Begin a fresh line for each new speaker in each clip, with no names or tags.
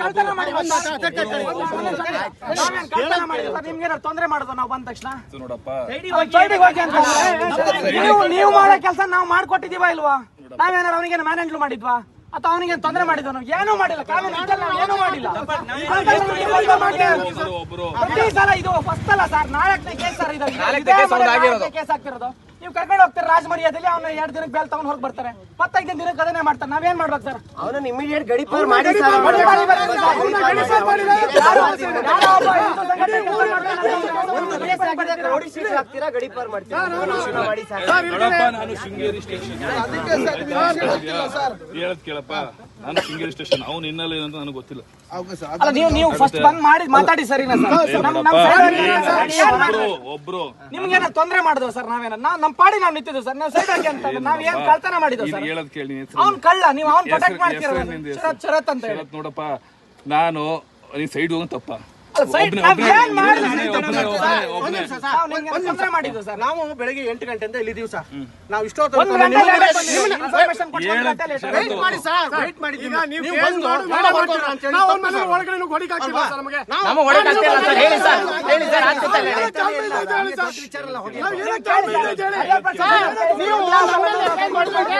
ಕಳ್ತನ ಮಾಡಿ ಬಂದ ನಾವೇನ್ ಕಳ್ತನ ಮಾಡಿದ್ವಿ ಸರ್ ನಿಮ್ಗೆ ಏನಾದ್ರು ತೊಂದ್ರೆ ಮಾಡೋದು ನಾವು ಬಂದ ತಕ್ಷಣ?
ನೋಡಪ್ಪ.
ಸೈಡಿಗೆ ಹೋಗಿ ಅಂತ ನೀವು ನೀವು ಮಾಡೋ ಕೆಲಸ ನಾವು ಮಾಡ್ಕೊಟ್ಟಿದೀವಾ ಇಲ್ವಾ? ನಾವೇನಾರು ಅವನಿಗೆ ಮ್ಯಾನೇಜ್ ಮಾಡಿದ್ವಾ? ಅಥವಾ ಅವನಿಗೆ ತೊಂದರೆ ಮಾಡಿದ್ವ? ನಾವು ಏನೂ ಮಾಡಿಲ್ಲ. ಕಾನೂನು ಏನೂ ಮಾಡಿಲ್ಲ. ಪ್ರತಿ ಸಲ ಇದು ಫಸ್ಟ್ ಅಲ್ಲ ಸರ್. ನಾಲ್ಕನೇ ಕೇಸ್ ಸರ್ ಇದು. ನಾಲ್ಕನೇ ಕೇಸ್ ಆಗ್ತಿರೋದು. ನೀವು ಕರ್ಕೊಂಡು ಹೋಗ್ತಾರೆ ರಾಜಮರ್ಯಾದಲ್ಲಿ ಅವನ ಎರಡು ದಿನಕ್ಕೆ ಬೇಲ್ ತಗೊಂಡು ಹೋಗಿ ಬರ್ತಾರೆ ಮತ್ತೈದನೇ ದಿನಕ್ಕೆ ಅದನ್ನೇ ಮಾಡ್ತಾರೆ ನಾವೇನ್ ಮಾಡ್ಬೇಕು ಸರ್
ಅವನನ್ನ ಇಮಿಡಿಯೇಟ್ ಗಡಿಪಾರ್ ಮಾಡಿ ಹಾಕ್ತೀರಾ ಗಡಿಪಾರ್ ಮಾಡ್ತೀರಾ
ನಾನು ಶೃಂಗೇರಿ ಸ್ಟೇಷನ್ ಹೇಳದ್ ಕೇಳಪ್ಪ ನಾನು ಸಿಂಗೇರಿ ಸ್ಟೇಷನ್ ಅವ್ನು ಹಿನ್ನೆಲೆ ಏನು ಅಂತ ನನಗೆ ಗೊತ್ತಿಲ್ಲ.
ಅಲ್ಲ ನೀವು ನೀವು ಫಸ್ಟ್ ಬಂದ್ ಮಾಡಿ ಮಾತಾಡಿ ಸರಿನಾ ಸರ್ ನಮ್
ಒಬ್ರು ಒಬ್ರು.
ನಿಮ್ಗೇನ ತೊಂದ್ರೆ ಮಾಡಿದ್ವಿ ಸರ್ ನಾವೇನ? ನಾವ್ ನಮ್ ಪಾಡಿ ನಾವ್ ನಿಂತಿದ್ವಿ ಸರ್. ನಾವು ಸೈಡ್ ಹಾಕಿ ಅಂತ ನಾವ್ ಏನ್ ಕಳ್ತನ ಮಾಡಿದ್ವಿ ಸರ್?
ಹೇಳದ್ ಕೇಳಿ
ಅವ್ನ್ ಕಳ್ಳ ನೀವು ಅವ್ನ್ ಪ್ರೊಟೆಕ್ಟ್ ಮಾಡ್ತೀರ ಶರತ್ ಶರತ್ ಅಂತ ಹೇಳಿ.
ನೋಡಪ್ಪ ನಾನು ನೀನ್ ಸೈಡ್ ಹೋಗೋ ತಪ್ಪ.
ಮಾಡಿದ್ವಿ ಸರ್? ನಾವ್ ನಿಮ್ಗೆ
ಬೆಳಗ್ಗೆ ಎಂಟು ಗಂಟೆಯಿಂದ ಇಲ್ಲಿದ್ದೀವಿ ಸರ್ ನಾವು ನಮಗೆ
ಆಗ್ತದೆ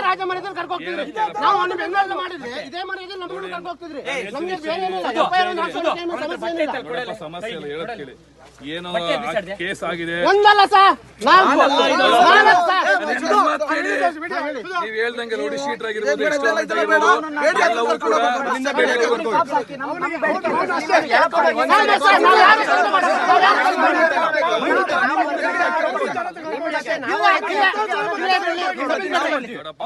ರಾಜ ಮನೆಯಲ್ಲಿ ಕರ್ಕೊ ನಾವು ಅವ್ನು ಬೆಂಗಳೂರಲ್ಲಿ ಮಾಡಿದ್ವಿ ಇದೇ ಮನೆಯಲ್ಲಿ ನಮ್ಮನ್ನು ಕರ್ಕೋಗ್ತಿದ್ರಿ ನಮ್ಗೆ ನಮಗೆ ಬೇರೆ ಸಮಸ್ಯೆ ಏನಿಲ್ಲ
ಸಮಸ್ಯೆ ಇಲ್ಲ ಹೇಳದ್ ಕೇಳಿ. ಏನೋ ಕೇಸ್ ಆಗಿದೆ
ಒಂದಲ್ಲ ಸರ್ ನಾಲ್ಕು ನಾಲ್ಕು ಸರ್
ನನ್ ಮಾತ್ ನೀವ್ ಹೇಳ್ದಂಗೆ ರೋಡಿ ಶೀಟರ್ ಆಗಿರ್ಬೋದು ಎಕ್ಸ್ಟ್ರಾ ಆಗಿರ್ಬೋದು ಎಲ್ಲವೂ ಕೂಡ ನಿನ್ನ ಬೆಳೆಗೆ ಬರ್ಬೋದು.
ಕಾಪ್ಸ್ ಹಾಕಿ ನಮ್- ನಮ್ ಬೆಳಿಗ್ಗೆ ಹೇಳ್ಕೊಡೋದು.
ಸರ್ ನಾವು ಯಾರು ಕೆಲಸ ಮಾಡಿಲ್ಲ. ನಾವು ಯಾರು ಕೆಲಸ ಮಾಡಿಲ್ಲ.
ನೋಡಪ್ಪ,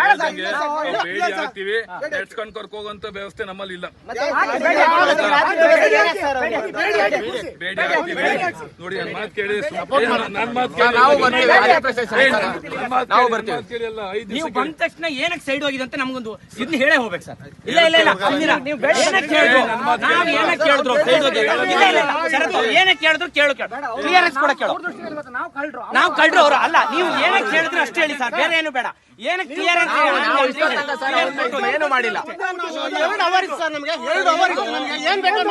ಹೇಳ್ದಂಗೆ ನಾವು ಬೇಡಿ ಹಾಕ್ತಿವಿ ನೆಡ್ಸ್ಕೊಂಡ್ ಕರ್ಕೊ ಹೋಗುವಂತ ವ್ಯವಸ್ಥೆ ನಮ್ಮಲ್ಲಿ ಇಲ್ಲ ನೋಡಿ ಮಾತ್ ಕೇಳಿ ಮಾತ್ ಕೇಳಿ, ಐದ್
ನೀವು ಬಂದ ತಕ್ಷಣ ಏನಕ್ಕೆ ಸೈಡ್ ಹೋಗಿದೆ ಅಂತ ನಮ್ಗೊಂದು ಇದನ್ನ ಹೇಳೇ ಹೋಗ್ಬೇಕು ಸರ್. ಇಲ್ಲ ಇಲ್ಲ ಇಲ್ಲ ಅಂದಿರಾ? ನೀವು ಏನಕ್ಕೆ ಹೇಳಿದ್ರು ನಾವ್ ಏನಕ್ಕೆ ಕೇಳಿದ್ರು? ಸೈಡ್ ಹೋಗಿ ಇಲ್ಲ ಇಲ್ಲ ಶರತ್ ಅವ್ರು ಏನಕ್ಕೆ ಕೇಳಿದ್ರು ಕೇಳು ಕೇಳು. ಕ್ಲಿಯರೆನ್ಸ್ ಕೂಡ ಕೇಳು.
ನಾವು ಕಳ್ರು
ನಾವು ಕಳ್ರು ಅವರು. ಅಲ್ಲ ನೀವು ಏನಕ್ಕೆ ಕೇಳಿದ್ರು ಅಷ್ಟೇ ಹೇಳಿ ಸರ್. ಬೇರೆ ಏನು ಬೇಡ. ಏನಕ್ಕೆ ಕ್ಲಿಯರೆನ್ಸ್
ಏನು ಮಾಡಿಲ್ಲ.
ಎರಡು ಅವರ್ ಸರ್ ನಮಗೆ ಎರಡು ಅವರ್ ನಮಗೆ ಏನ್ ಬೇಕಾದ್ರೂ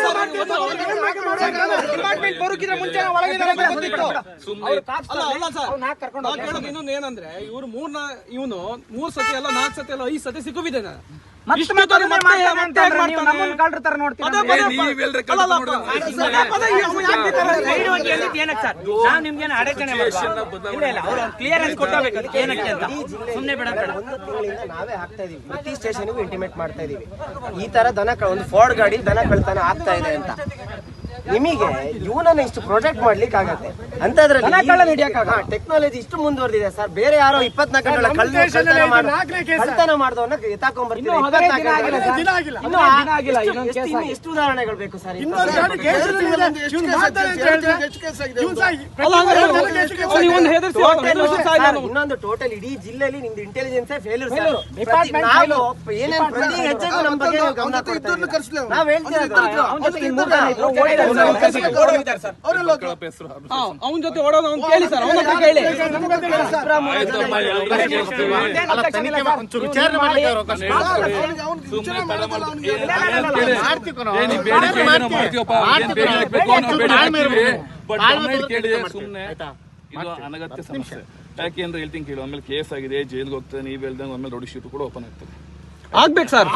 ಡಿಪಾರ್ಟ್ಮೆಂಟ್ ಬರೋಕಿದ್ರೆ ಮುಂಚೆ ನಾವು ಒಳಗಿನ ಗೊತ್ತಿತ್ತು
ಸುಮ್ನೆ
ಕರ್ಕೊಂಡು ಹೋಗಿ
ಕೇಳೋದು ಇನ್ನೊಂದು ಏನಂದ್ರೆ ಇವ್ರು ಮೂರ್ನ ಇವನು ಮೂರ್ ಸತಿ ಅಲ್ಲ ನಾಲ್ಕು ಸತಿ ಅಲ್ಲ ಐದು ಸತಿ
ಮಾಡ್ತಾನೆ?
ಮಾಡ್ತಾನೆ.
ನೀವು
ಹಾಕ್ತಾ ಇದೀವಿ. ಪ್ರತಿ ಸ್ಟೇಷನ್ಗೂ ಇಂಟಿಮೇಟ್ ಮಾಡ್ತಾ ಇದೀವಿ. ಈ ತರ ದನ ಒಂದು ಫೋರ್ಡ್ ಗಾಡಿ ದನ ಕಳ್ತಾನೆ ಆಗ್ತಾ ಇದೆ. ಅಂತ ನಿಮಗೆ ಇವನನ್ನ ಇಷ್ಟು ಪ್ರೊಟೆಕ್ಟ್ ಮಾಡ್ಲಿಕ್ಕೆ ಆಗತ್ತೆ. ಅಂತದ್ರಲ್ಲಿ ಟೆಕ್ನಾಲಜಿ ಇಷ್ಟು ಮುಂದುವರೆದಿದೆ ಸರ್. ಬೇರೆ ಯಾರೋ ಇಪ್ಪತ್ನಾಲ್ಕು ಗಂಟೆ ಕಳ್ತನ ಮಾಡಿದವನ್ನ ಎತ್ತಾಕೊಂಡ್ಬರ್ತೀವಿ
ಇನ್ನೂ
ಎಷ್ಟು ಉದಾಹರಣೆಗಳು ಬೇಕು ಸರ್.
ಇನ್ನೊಂದು
ಟೋಟಲ್ ಇಡೀ ಜಿಲ್ಲೆಯಲ್ಲಿ ನಿಮ್ದು ಇಂಟೆಲಿಜೆನ್ಸ್ ಫೇಲ್ಯೂರ್ ಏನೇನು ಪ್ರತಿ ಹೆಜ್ಜೆಗೂ ನಮ್ಮ ಬಗ್ಗೆ ನೀವು ಗಮನ. ನಾವ್ ಹೇಳ್ತಿರೋದು
ಅವ್ನ ಜೊತೆ
ಓಡೋದು ಅವ್ನು ಕೇಳಿ ಸರ್ ಅವನ ಹತ್ರ ಕೇಳಿ.
ಸುಮ್ನೆ ಅನಗತ್ಯ ಸಮಸ್ಯೆ ಯಾಕೆ ಅಂದ್ರೆ ಹೇಳ್ತೀನಿ ಕೇಳು ಆಮೇಲೆ ಕೇಸ್ ಆಗಿದೆ ಜೈಲ್ಗೆ ಹೋಗ್ತದೆ ನೀವ್ ಹೇಳ್ದಂಗೆ ಆಮೇಲೆ ದೊಡ್ಡ ಶೀಟ್ ಕೂಡ ಓಪನ್ ಆಗ್ತದೆ
ಆಗ್ಬೇಕು ಸರ್.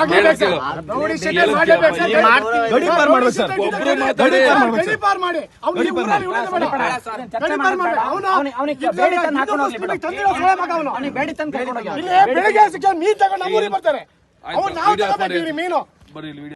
ಬೆಳಿಗ್ಗೆ ಮೀನ್ ತಗೊಂಡು ನಮ್ಮೂರಿಗೆ ಬರ್ತಾರೆ. ಅವ್ನು ನಾವು ಮೀನು.